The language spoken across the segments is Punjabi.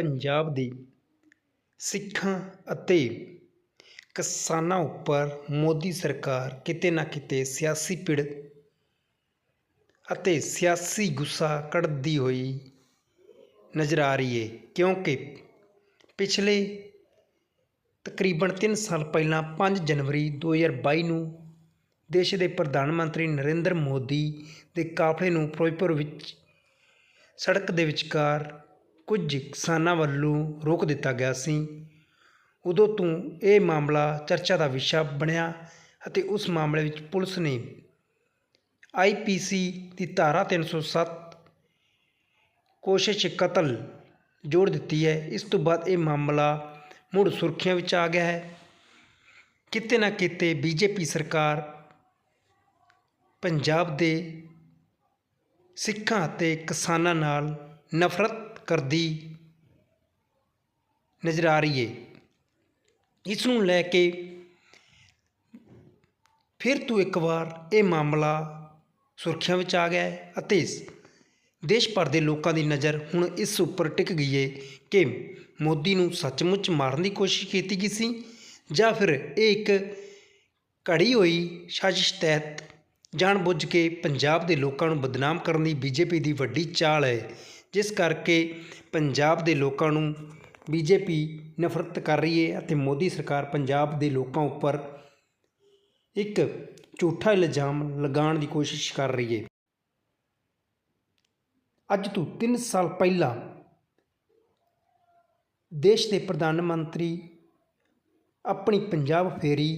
ਪੰਜਾਬ ਦੀ ਸਿੱਖਾਂ ਅਤੇ ਕਿਸਾਨਾਂ ਉੱਪਰ ਮੋਦੀ ਸਰਕਾਰ ਕਿਤੇ ਨਾ ਕਿਤੇ ਸਿਆਸੀ ਪਿੜ ਅਤੇ ਸਿਆਸੀ ਗੁੱਸਾ ਕੱਢਦੀ ਹੋਈ ਨਜ਼ਰ ਆ ਰਹੀ ਹੈ ਕਿਉਂਕਿ ਪਿਛਲੇ ਤਕਰੀਬਨ 3 ਸਾਲ ਪਹਿਲਾਂ 5 ਜਨਵਰੀ 2022 ਨੂੰ ਦੇਸ਼ ਦੇ ਪ੍ਰਧਾਨ ਮੰਤਰੀ ਨਰਿੰਦਰ ਮੋਦੀ ਦੇ ਕਾਫਲੇ ਨੂੰ ਫਿਰੋਜ਼ਪੁਰ ਵਿੱਚ ਸੜਕ ਦੇ ਵਿਚਕਾਰ ਕੁਝ ਕਿਸਾਨਾਂ ਵੱਲੋਂ ਰੋਕ ਦਿੱਤਾ ਗਿਆ ਸੀ। ਉਦੋਂ ਤੋਂ ਇਹ ਮਾਮਲਾ ਚਰਚਾ ਦਾ ਵਿਸ਼ਾ ਬਣਿਆ ਅਤੇ ਉਸ ਮਾਮਲੇ ਵਿੱਚ ਪੁਲਿਸ ਨੇ ਆਈਪੀਸੀ ਦੀ ਧਾਰਾ 307 ਕੋਸ਼ਿਸ਼ ਕਤਲ ਜੋੜ ਦਿੱਤੀ ਹੈ। ਇਸ ਤੋਂ ਬਾਅਦ ਇਹ ਮਾਮਲਾ ਮੁੜ ਸੁਰਖੀਆਂ ਵਿੱਚ ਆ ਗਿਆ ਹੈ। ਕਿਤੇ ਨਾ ਕਿਤੇ ਬੀਜੇਪੀ ਸਰਕਾਰ ਪੰਜਾਬ ਦੇ ਸਿੱਖਾਂ ਅਤੇ ਕਿਸਾਨਾਂ ਨਾਲ ਨਫ਼ਰਤ ਕਰਦੀ ਨਜ਼ਰ ਆ ਰਹੀ ਹੈ ਇਸ ਨੂੰ ਲੈ ਕੇ ਫਿਰ ਤੋਂ ਇੱਕ ਵਾਰ ਇਹ ਮਾਮਲਾ ਸੁਰਖੀਆਂ ਵਿੱਚ ਆ ਗਿਆ ਹੈ ਅਤੇ ਦੇਸ਼ ਭਰ ਦੇ ਲੋਕਾਂ ਦੀ ਨਜ਼ਰ ਹੁਣ ਇਸ ਉੱਪਰ ਟਿਕ ਗਈ ਹੈ ਕਿ ਮੋਦੀ ਨੂੰ ਸੱਚਮੁੱਚ ਮਾਰਨ ਦੀ ਕੋਸ਼ਿਸ਼ ਕੀਤੀ ਗਈ ਸੀ ਜਾਂ ਫਿਰ ਇਹ ਇੱਕ ਘੜੀ ਹੋਈ ਸਾਜ਼ਿਸ਼ ਤਹਿਤ ਜਾਣਬੁੱਝ ਕੇ ਪੰਜਾਬ ਦੇ ਲੋਕਾਂ ਨੂੰ ਬਦਨਾਮ ਕਰਨ ਦੀ ਬੀਜੇਪੀ ਦੀ ਵੱਡੀ ਚਾਲ ਹੈ। ਜਿਸ ਕਰਕੇ ਪੰਜਾਬ ਦੇ ਲੋਕਾਂ ਨੂੰ ਬੀਜੇਪੀ ਨਫ਼ਰਤ ਕਰ ਰਹੀ ਹੈ ਅਤੇ ਮੋਦੀ ਸਰਕਾਰ ਪੰਜਾਬ ਦੇ ਲੋਕਾਂ ਉੱਪਰ ਇੱਕ ਝੂਠਾ ਇਲਜ਼ਾਮ ਲਗਾਉਣ ਦੀ ਕੋਸ਼ਿਸ਼ ਕਰ ਰਹੀ ਹੈ। ਅੱਜ ਤੋਂ 3 ਸਾਲ ਪਹਿਲਾਂ ਦੇਸ਼ ਦੇ ਪ੍ਰਧਾਨ ਮੰਤਰੀ ਆਪਣੀ ਪੰਜਾਬ ਫੇਰੀ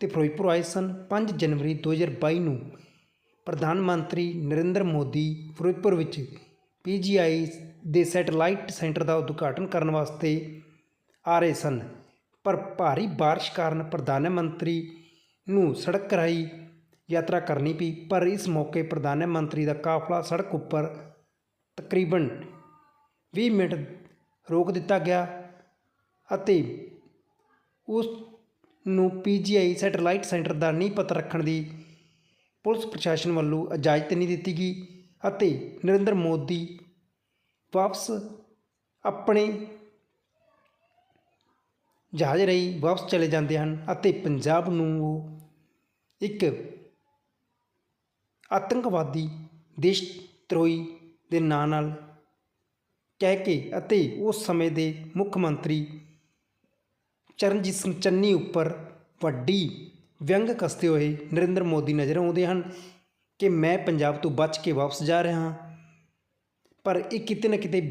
ਤੇ ਫਿਰੋਜ਼ਪੁਰ ਆਏ ਸਨ। 5 ਜਨਵਰੀ 2022 ਨੂੰ ਪ੍ਰਧਾਨ ਮੰਤਰੀ ਨਰਿੰਦਰ ਮੋਦੀ ਫਿਰੋਜ਼ਪੁਰ ਵਿੱਚ ਪੀਜੀਆਈ ਦੇ ਸੈਟੇਲਾਈਟ ਸੈਂਟਰ ਦਾ ਉਦਘਾਟਨ ਕਰਨ ਵਾਸਤੇ ਆ ਰਹੇ ਸਨ। ਪਰ ਭਾਰੀ ਬਾਰਿਸ਼ ਕਾਰਨ ਪ੍ਰਧਾਨ ਮੰਤਰੀ ਨੂੰ ਸੜਕ ਰਾਹੀਂ ਯਾਤਰਾ ਕਰਨੀ ਪਈ, ਪਰ ਇਸ ਮੌਕੇ ਪ੍ਰਧਾਨ ਮੰਤਰੀ ਦਾ ਕਾਫਲਾ ਸੜਕ ਉੱਪਰ ਤਕਰੀਬਨ 20 ਮਿੰਟ ਰੋਕ ਦਿੱਤਾ ਗਿਆ ਅਤੇ ਉਸ ਨੂੰ ਪੀਜੀਆਈ ਸੈਟੇਲਾਈਟ ਸੈਂਟਰ ਦਾ ਨੀਂਹ ਪੱਥਰ ਰੱਖਣ ਦੀ ਪੁਲਿਸ ਪ੍ਰਸ਼ਾਸਨ ਵੱਲੋਂ ਇਜਾਜ਼ਤ ਨਹੀਂ ਦਿੱਤੀ ਗਈ। ਅਤੇ ਨਰਿੰਦਰ ਮੋਦੀ ਵਾਪਸ ਆਪਣੇ ਜਹਾਜ਼ ਰਾਹੀਂ ਵਾਪਸ ਚਲੇ ਜਾਂਦੇ ਹਨ ਅਤੇ ਪੰਜਾਬ ਨੂੰ ਉਹ ਇੱਕ ਆਤੰਕਵਾਦੀ ਦੇਸ਼ ਧਰੋਹੀ ਦੇ ਨਾਂ ਨਾਲ ਕਹਿ ਕੇ ਅਤੇ ਉਸ ਸਮੇਂ ਦੇ ਮੁੱਖ ਮੰਤਰੀ ਚਰਨਜੀਤ ਸਿੰਘ ਚੰਨੀ ਉੱਪਰ ਵੱਡੀ ਵਿਅੰਗ ਕਸਦੇ ਹੋਏ ਨਰਿੰਦਰ ਮੋਦੀ ਨਜ਼ਰ ਆਉਂਦੇ ਹਨ। ਕਿ ਮੈਂ ਪੰਜਾਬ ਤੋਂ ਬਚ ਕੇ ਵਾਪਸ ਜਾ ਰਿਹਾ ਹਾਂ। ਪਰ ਇਹ ਕਿਤੇ ਨਾ ਕਿਤੇ